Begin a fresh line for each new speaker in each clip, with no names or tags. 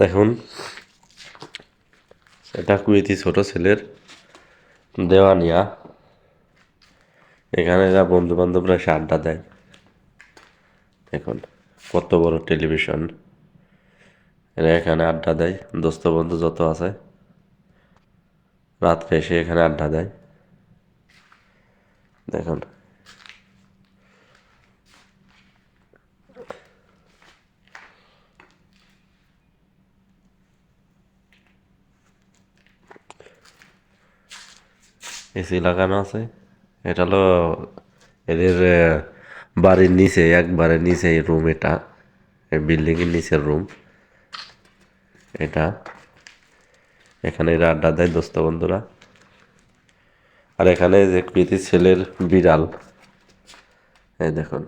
দেখুন, এটা কুয়েতি ছোট ছেলের দেওয়ানিয়া। এখানে এরা বন্ধু বান্ধবরা এসে আড্ডা দেয়। দেখুন, কত বড় টেলিভিশন। এরা এখানে আড্ডা দেয়, দোস্ত বন্ধু যত আছে। রাত্রে এসে এখানে আড্ডা দেয়। দেখুন এসি লাগানো আছে এটা হলো এদের বাড়ির নিচে একবারে নিচে রুম এটা বিল্ডিং এর নিচের রুম এটা এখানে আড্ডা দেয় দোস্ত বন্ধুরা আর এখানে যে কৃতি ছেলের বিড়াল এই দেখুন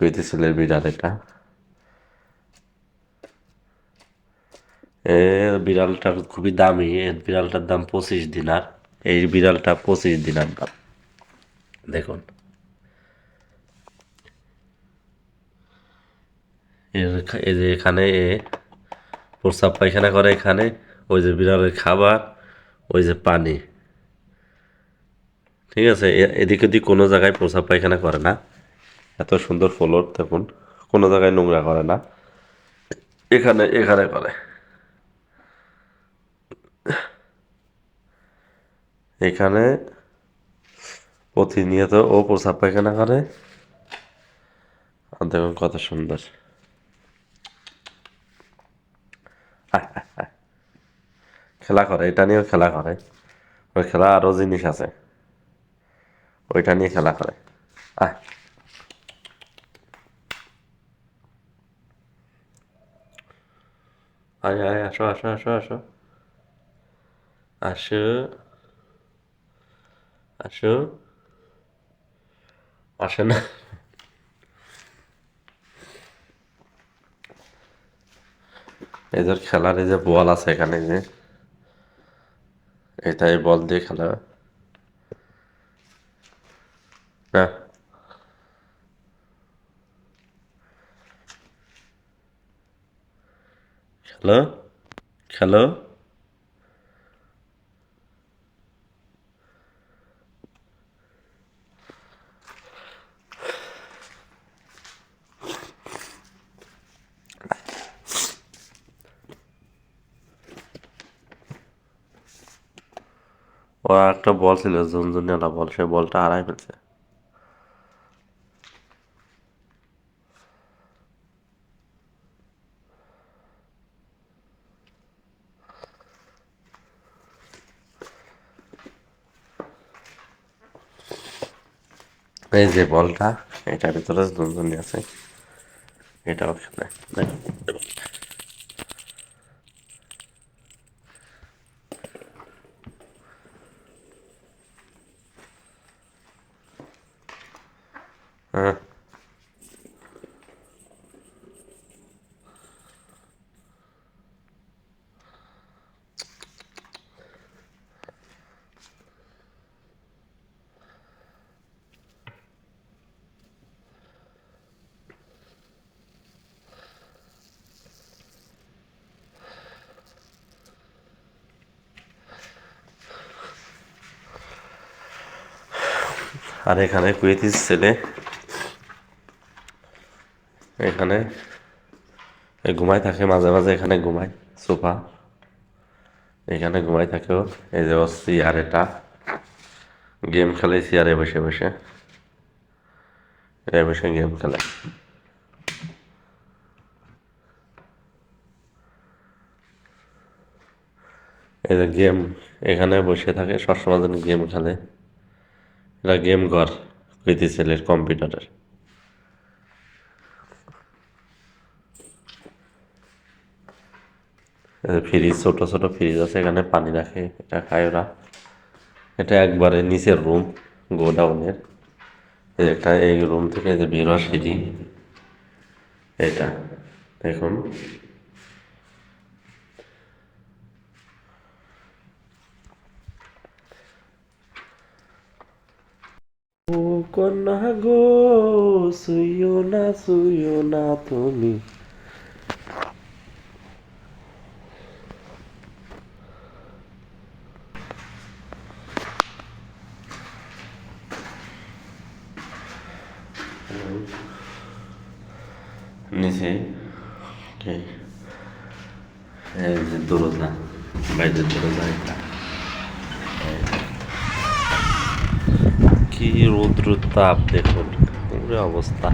কৃতি ছেলের বিড়াল এটা এ বিড়ালটা খুবই দামি এই বিড়ালটার দাম পঁচিশ দিনার এই বিড়ালটা পঁচিশ দিনার দাম দেখুন। এই যে এখানে প্রস্রাব পায়খানা করে এখানে, ওই যে বিড়ালের খাবার, ওই যে পানি। ঠিক আছে? এদিক ওদিক কোনো জায়গায় প্রস্রাব পায়খানা করে না। এত সুন্দর ফ্লোর, দেখুন। কোনো জায়গায় নোংরা করে না। এখানে এখানে করে। এখানে প্রতিনিয়ত ও প্রস্রাব পায়খানা করে আর দেখুন কত সুন্দর। খেলা করে, এটা নিয়েও খেলা করে। ওই খেলা আরও জিনিস আছে। ওইটা নিয়ে খেলা করে। আয় আয়, আসো আসো আসো আসো। আসো। আসো। আসে না। এদের খেলার এই যে বল আছে এখানে যে, এটা এই বল দিয়ে খেলা। না। খেলো। খেলো। ও একটা বল ছিল ঝুনঝুনিয়ালা বল সে বলটা হারাই ফেলছে। এই যে বলটা, এটার ভিতরে ঝুনঝুনি আছে। এটাও খেলে আর এখানে কুয়েতির ছেলে। এখানে ঘুমায় থাকে, মাঝে মাঝে এখানে ঘুমায়, সোফা। এখানে ঘুমায় থাকে ও। এই যে ওর চেয়ার এটা। গেম খেলে চেয়ারে বসে বসে। এটা বসে গেম খেলে। এই যে গেম এখানে বসে থাকে, সবসময় যেন গেম খেলে। এরা গেম ঘর কৃতি ছেলের কম্পিউটারের। ফ্রিজ ছোট ছোট ফ্রিজ আছে, এখানে পানি রাখে, এটা খায় ওরা। এটা একবারে নিচের রুম গোডাউনের। একটা, এই রুম থেকে যে বের সিঁড়ি, এটা। দেখুন। কন্যা গো শুইও না শুইও না তুমি। নিচে এই যে দূরতা বাইরের দূরতা একটা রৌদ্র তাপ দেখুন। অবস্থা।